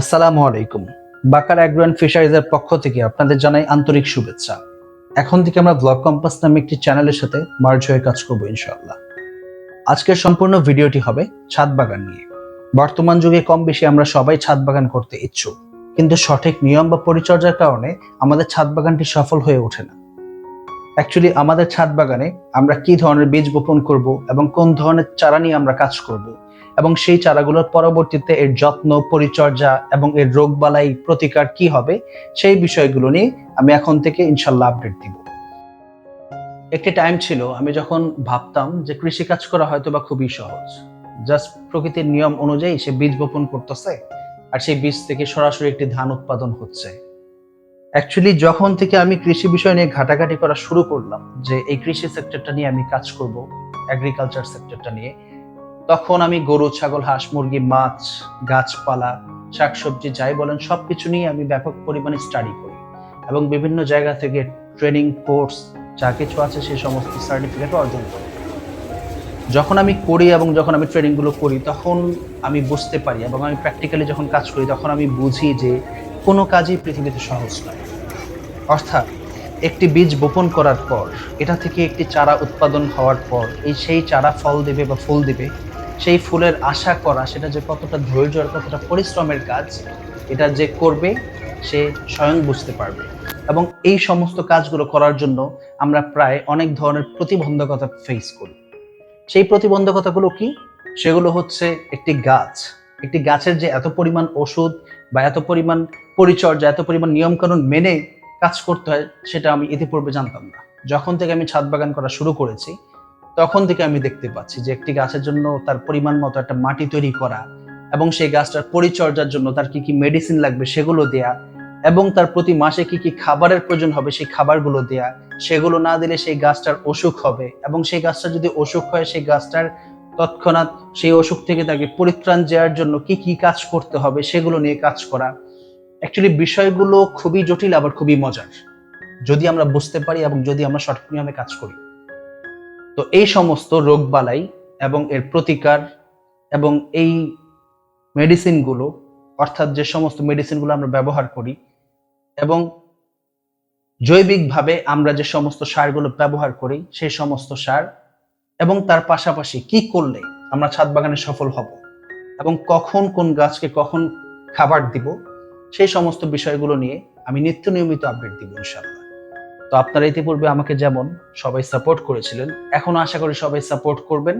আসসালামু আলাইকুম। বাকার agro and ফিশারিজের পক্ষ থেকে আপনাদের জানাই আন্তরিক শুভেচ্ছা। এখন থেকে আমরা ব্লগ কম্পাস নামে একটি চ্যানেলের সাথে মার্জ হয়ে কাজ করব ইনশাআল্লাহ। আজকের সম্পূর্ণ ভিডিওটি হবে ছাদ বাগান নিয়ে। বর্তমান যুগে কম বেশি আমরা সবাই ছাদ বাগান করতে ইচ্ছুক। কিন্তু সঠিক নিয়ম বা পরিচর্যার কারণে আমাদের ছাদ বাগানটি সফল হয়ে ওঠে না। অ্যাকচুয়ালি আমাদের ছাদ বাগানে আমরা কি ধরনের বীজ বপন করব এবং কোন ধরনের চারা নিয়ে আমরা কাজ করব এবং সেই চারাগুলোর পরবর্তীতে এর যত্ন, পরিচর্যা এবং এর রোগবালাই প্রতিকার কি হবে, সেই বিষয়গুলো নিয়ে আমি এখন থেকে ইনশাল্লাহ আপডেট দিব। একটি টাইম ছিল, আমি যখন ভাবতাম যে কৃষি কাজ করা হয়তো বা খুবই সহজ। জাস্ট প্রকৃতির নিয়ম অনুযায়ী সে বীজ বপন করতেছে আর সেই বীজ থেকে সরাসরি একটি ধান উৎপাদন হচ্ছে। অ্যাকচুয়ালি যখন থেকে আমি কৃষি বিষয় নিয়ে ঘাটাঘাটি করা শুরু করলাম যে এই কৃষি সেক্টরটা নিয়ে আমি কাজ করব এগ্রিকালচার সেক্টরটা নিয়ে তখন আমি গরু, ছাগল, হাঁস, মুরগি, মাছ, গাছপালা, শাকসবজি যাই বলেন, সবকিছু নিয়ে আমি ব্যাপক পরিমাণে স্টাডি করি। এবং বিভিন্ন জায়গা থেকে ট্রেনিং কোর্স যা কিছু আছে সেই সমস্ত সার্টিফিকেট অর্জন করি। যখন আমি করি এবং যখন আমি ট্রেনিংগুলো করি, তখন আমি বুঝতে পারি এবং আমি প্র্যাকটিক্যালি যখন কাজ করি, তখন আমি বুঝি যে কোনো কাজই পৃথিবীতে সহজ নয়। অর্থাৎ একটি বীজ বপন করার পর, এটা থেকে একটি চারা উৎপাদন হওয়ার পর, এই সেই চারা ফল দেবে বা ফুল দেবে সেই ফুলের আশা করা, সেটা যে কতটা ধৈর্য আর কতটা পরিশ্রমের কাজ, এটা যে করবে, সে স্বয়ং বুঝতে পারবে। এবং এই সমস্ত কাজগুলো করার জন্য আমরা প্রায় অনেক ধরনের প্রতিবন্ধকতা ফেস করি। সেই প্রতিবন্ধকতাগুলো কি? সেগুলো হচ্ছে একটি গাছ। একটি গাছের যে এত পরিমাণ ওষুধ বা এত পরিমাণ পরিচর্যা, এত পরিমাণ নিয়মকানুন মেনে কাজ করতে হয়, সেটা আমি ইতিপূর্বে জানতাম না। যখন থেকে আমি ছাদ বাগান করা শুরু করেছি তখন থেকে আমি দেখতে পাচ্ছি যে একটি গাছের জন্য তার পরিমাণ মতো একটা মাটি তৈরি করা এবং সেই গাছটার পরিচর্যার জন্য তার কি কি মেডিসিন লাগবে সেগুলো দেয়া এবং তার প্রতি মাসে কি কি খাবারের প্রয়োজন হবে সেই খাবারগুলো দেয়া। সেগুলো না দিলে সেই গাছটার অসুখ হবে এবং সেই গাছটা যদি অসুখ হয় সেই গাছটার তৎক্ষণাৎ সেই অসুখ থেকে তাকে পরিত্রাণ দেওয়ার জন্য কি কি কাজ করতে হবে সেগুলো নিয়ে কাজ করা। অ্যাকচুয়ালি বিষয়গুলো খুবই জটিল আবার খুবই মজার। যদি আমরা বুঝতে পারি এবং যদি আমরা সঠিক নিয়মে কাজ করি। তো এই সমস্ত রোগবালাই এবং এর প্রতিকার এবং এই মেডিসিনগুলো অর্থাৎ যে সমস্ত মেডিসিনগুলো আমরা ব্যবহার করি এবং জৈবিকভাবে আমরা যে সমস্ত সারগুলো ব্যবহার করি, সেই সমস্ত সার এবং তার পাশাপাশি কি করলে আমরা ছাদ বাগানে সফল হব এবং কখন কোন গাছকে কখন খাবার দিব, সেই সমস্ত বিষয়গুলো নিয়ে আমি নিত্য নিয়মিত আপডেট দিব ইনশাল্লাহ তো আপনারা ইতিপূর্বে আমাকে যেমন সবাই সাপোর্ট করেছিলেন, এখনও আশা করি সবাই সাপোর্ট করবেন,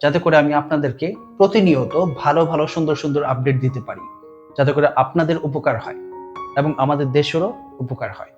যাতে করে আমি আপনাদেরকে প্রতিনিয়ত ভালো ভালো, সুন্দর সুন্দর আপডেট দিতে পারি, যাতে করে আপনাদের উপকার হয় এবং আমাদের দেশেরও উপকার হয়।